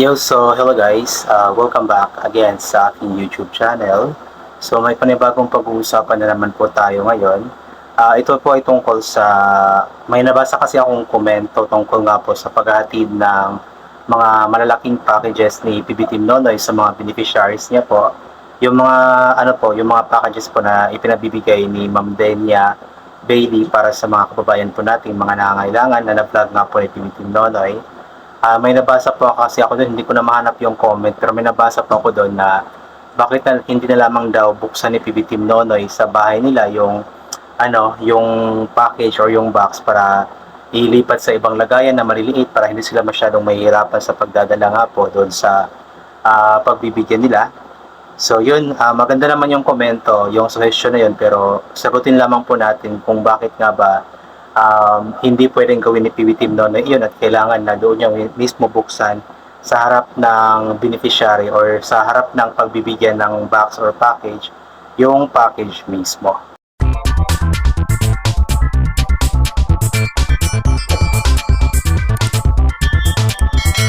Yo, so hello guys, uh, welcome back again sa aking YouTube channel. So may panibagong pag-uusapan na naman po tayo ngayon. Ah, ito po ay tungkol sa, may nabasa kasi akong komento tungkol nga po sa paghahatid ng mga malalaking packages ni PB Team Nonoy sa mga beneficiaries niya po. Yung mga, ano po, yung mga packages po na ipinabibigay ni Ma'am Denia Bailey para sa mga kababayan po natin, mga nangangailangan na na-vlog nga po ni PB Team Nonoy. Ah, may nabasa po kasi ako doon, hindi ko na mahanap yung comment, pero may nabasa po ako doon na bakit na, hindi na lamang daw buksan ni PB Team Nonoy sa bahay nila yung ano, yung package or yung box para ilipat sa ibang lagayan na maliliit para hindi sila masyadong mahihirapan sa pagdadala nga po doon sa ah, pagbibigyan nila. So yun, ah, maganda naman yung komento, yung suggestion na yun, pero sagutin lamang po natin kung bakit nga ba um, hindi pwedeng gawin ni PB Team Nonoy yun at kailangan na doon yung mismo buksan sa harap ng beneficiary or sa harap ng pagbibigyan ng box or package yung package mismo.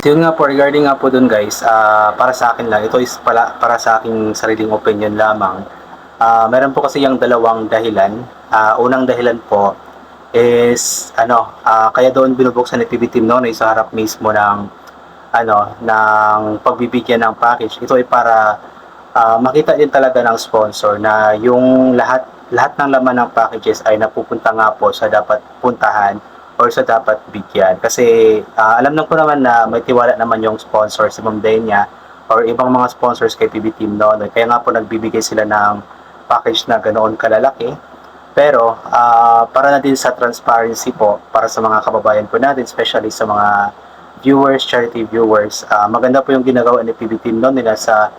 So, yun nga po, regarding nga po dun guys, ah, para sa akin lang, ito is pala, para sa aking sariling opinion lamang. Ah, meron po kasi yung dalawang dahilan. Ah, unang dahilan po is, ano, ah, kaya doon binubuksan ni PB Team Nonoy sa harap mismo ng, ano, ng pagbibigyan ng package. Ito ay para ah, makita din talaga ng sponsor na yung lahat lahat ng laman ng packages ay napupunta nga po sa dapat puntahan or sa dapat bigyan. Kasi ah, alam na ko naman na may tiwala naman yung sponsor si Ma'am Denia or ibang mga sponsors kay PB Team Nonoy. Kaya nga po nagbibigay sila ng package na ganoon kalalaki. Pero ah, para na din sa transparency po para sa mga kababayan po natin, especially sa mga viewers, charity viewers, ah, maganda po yung ginagawa ni PB Team Nonoy nila sa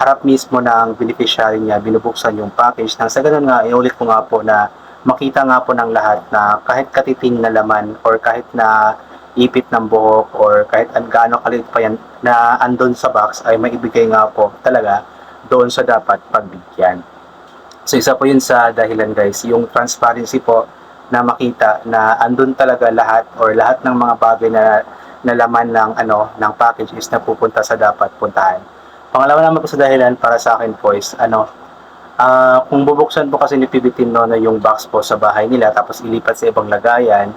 harap mismo ng beneficiary niya, binubuksan yung package. Nang sa ganun nga, inulit ko nga po na makita nga po ng lahat na kahit katiting na laman or kahit na ipit ng buhok or kahit an gaano kalit pa yan na andon sa box ay maibigay nga po talaga doon sa dapat pagbigyan. So isa po yun sa dahilan guys, yung transparency po na makita na andun talaga lahat or lahat ng mga bagay na, na laman ng ano ng package is napupunta sa dapat puntahan. Pangalawa naman po sa dahilan para sa akin po is ano Ah, kung bubuksan po kasi ni PB Team Nono yung box po sa bahay nila tapos ilipat sa ibang lagayan,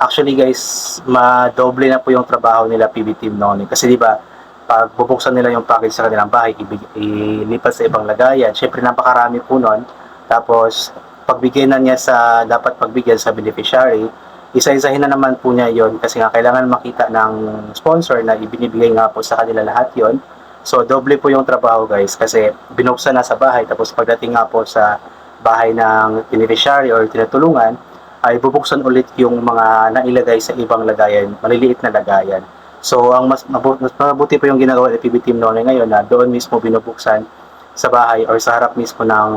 actually guys, madoble na po yung trabaho nila PB Team Nono. Kasi di ba, pag bubuksan nila yung package sa kanilang bahay, ilipat sa ibang lagayan, syempre napakarami po nun. Tapos, pagbigay na niya sa, dapat pagbigyan sa beneficiary, isa-isahin na naman po niya yon kasi nga kailangan makita ng sponsor na ibinibigay nga po sa kanila lahat yon So, doble po yung trabaho guys kasi binuksan na sa bahay tapos pagdating nga po sa bahay ng beneficiary or tinutulungan ay bubuksan ulit yung mga nailagay sa ibang lagayan, maliliit na lagayan. So, ang mas, mas mabuti po yung ginagawa ni PB Team Nonoy ngayon na doon mismo binubuksan sa bahay or sa harap mismo ng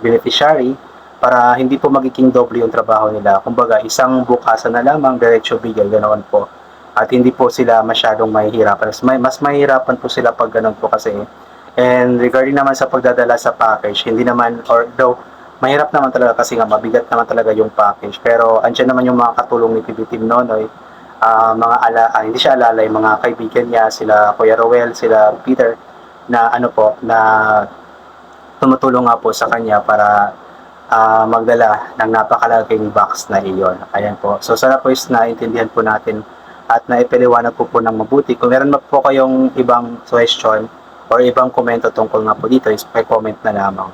beneficiary para hindi po magiging doble yung trabaho nila. Kumbaga, isang bukasan na lamang, diretso bigay, ganoon po at hindi po sila masyadong mahihirapan. Mas, may, mas mahihirapan po sila pag ganun po kasi. And regarding naman sa pagdadala sa package, hindi naman, or though, mahirap naman talaga kasi nga mabigat naman talaga yung package. Pero andyan naman yung mga katulong ni PB Team Nonoy, ah, mga ala, ah, hindi siya alalay, mga kaibigan niya, sila Kuya Rowell, sila Peter, na ano po, na tumutulong nga po sa kanya para ah, magdala ng napakalaking box na iyon. Ayan po. So sana po is naintindihan po natin at naipaliwanag ko po ng mabuti. Kung meron po kayong ibang suggestion or ibang komento tungkol nga po dito, is comment na lamang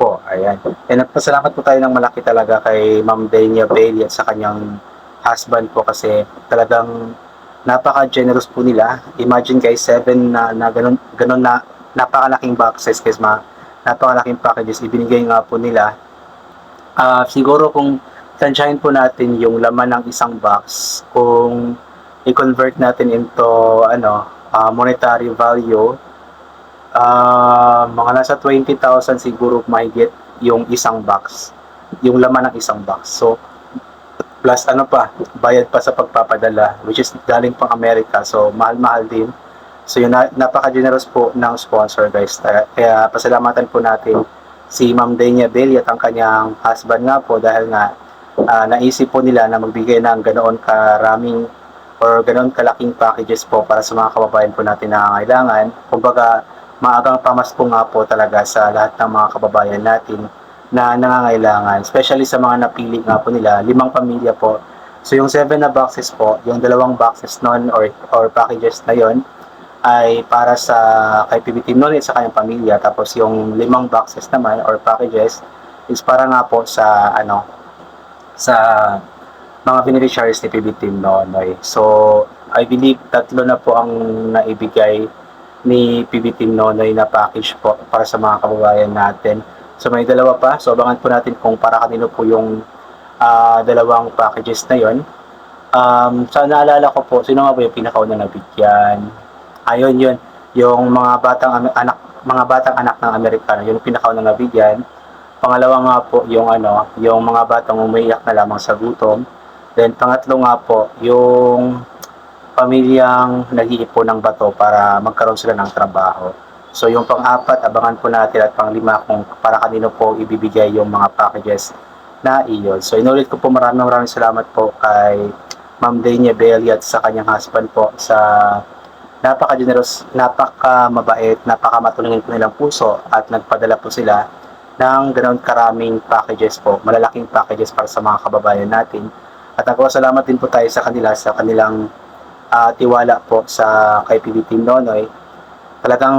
po. Ayan. And nagpasalamat po tayo ng malaki talaga kay Ma'am Dania Bailey at sa kanyang husband po kasi talagang napaka-generous po nila. Imagine guys, 7 na, na ganun, ganun na napakalaking boxes guys, ma, napakalaking packages ibinigay nga po nila. Ah, siguro kung tansyahin po natin yung laman ng isang box, kung i-convert natin into ano, ah, monetary value, ah, mga nasa 20,000 siguro mahigit yung isang box, yung laman ng isang box. So, plus ano pa, bayad pa sa pagpapadala, which is galing pang Amerika. So, mahal-mahal din. So, yun, na, napaka-generous po ng sponsor, guys. Kaya, pasalamatan po natin si Ma'am Denia Belli at ang kanyang husband nga po dahil nga ah, naisip po nila na magbigay ng ganoon karaming or ganoon kalaking packages po para sa mga kababayan po natin na nangangailangan. Kumbaga, maagang pamasko nga po talaga sa lahat ng mga kababayan natin na nangangailangan. Especially sa mga napili nga po nila, limang pamilya po. So yung 7 na boxes po, yung dalawang boxes noon or, or packages na yon ay para sa kay PB Team Nonoy at sa kanyang pamilya. Tapos yung limang boxes naman or packages is para nga po sa ano sa mga beneficiaries ni PB Team Nonoy. So, I believe tatlo na po ang naibigay ni PB Team Nonoy na package po para sa mga kababayan natin. So, may dalawa pa. So, abangan po natin kung para kanino po yung ah, dalawang packages na yon. Um, sa naalala ko po, sino nga ba yung pinakauna nabigyan? Ayun yun, yung mga batang anak mga batang anak ng Amerikano, yung pinakauna nabigyan. Pangalawa nga po yung ano, yung mga batang umiiyak na lamang sa gutom. Then pangatlo nga po, yung pamilyang nag-iipon ng bato para magkaroon sila ng trabaho. So yung pang-apat, abangan po natin at pang-lima kung para kanino po ibibigay yung mga packages na iyon. So inulit ko po maraming maraming salamat po kay Ma'am Dania Belli at sa kanyang husband po sa napaka-generous, napaka-mabait, napaka-matulungin po nilang puso at nagpadala po sila ng ganoon karaming packages po, malalaking packages para sa mga kababayan natin. At nagpapasalamat din po tayo sa kanila sa kanilang ah, tiwala po sa kay PB Team Nonoy. Talagang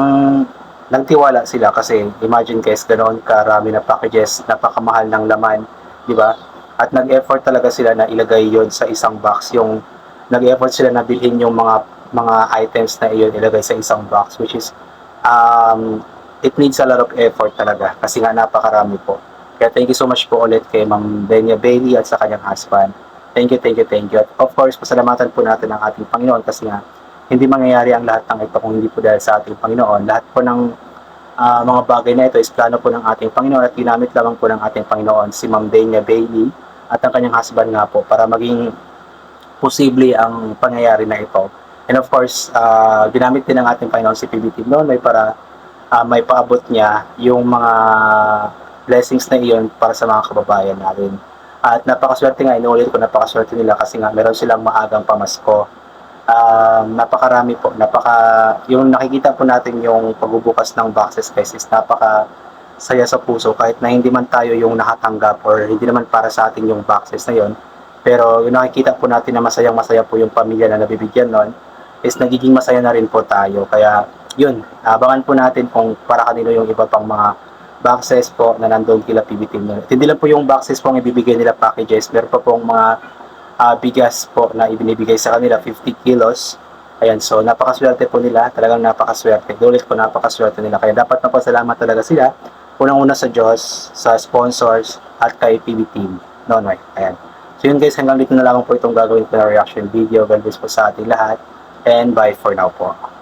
nagtiwala sila kasi imagine guys, ganoon karami na packages, napakamahal ng laman, di ba? At nag-effort talaga sila na ilagay yon sa isang box. Yung nag-effort sila na bilhin yung mga mga items na iyon ilagay sa isang box which is um, it needs a lot of effort talaga kasi nga napakarami po. Kaya thank you so much po ulit kay Ma'am Denia Bailey at sa kanyang husband. Thank you, thank you, thank you. At of course, pasalamatan po natin ang ating Panginoon kasi nga hindi mangyayari ang lahat ng ito kung hindi po dahil sa ating Panginoon. Lahat po ng ah, mga bagay na ito is plano po ng ating Panginoon at ginamit lamang po ng ating Panginoon si Ma'am Denia Bailey at ang kanyang husband nga po para maging posible ang pangyayari na ito. And of course, ah, ginamit din ng ating Panginoon si PBT Nonoy para ah, may paabot niya yung mga blessings na iyon para sa mga kababayan natin. At napakaswerte nga, inuulit ko, napakaswerte nila kasi nga meron silang maagang pamasko. Um, napakarami po, napaka, yung nakikita po natin yung pagbubukas ng boxes guys is napaka saya sa puso. Kahit na hindi man tayo yung nakatanggap or hindi naman para sa atin yung boxes na yon pero yung nakikita po natin na masayang masaya po yung pamilya na nabibigyan nun is nagiging masaya na rin po tayo. Kaya yun, abangan po natin kung para kanino yung iba pang mga boxes po na nandun kila PB Team Hindi lang po yung boxes po ang ibibigay nila packages, meron pa pong mga ah, bigas po na ibinibigay sa kanila, 50 kilos. Ayan, so napakaswerte po nila, talagang napakaswerte. Ulit po napakaswerte nila. Kaya dapat napasalamat talaga sila. Unang-una sa Diyos, sa sponsors, at kay PB Team. Nonoy, ayan. So yun guys, hanggang dito na lang po itong gagawin ko na reaction video. God bless po sa ating lahat. And bye for now po.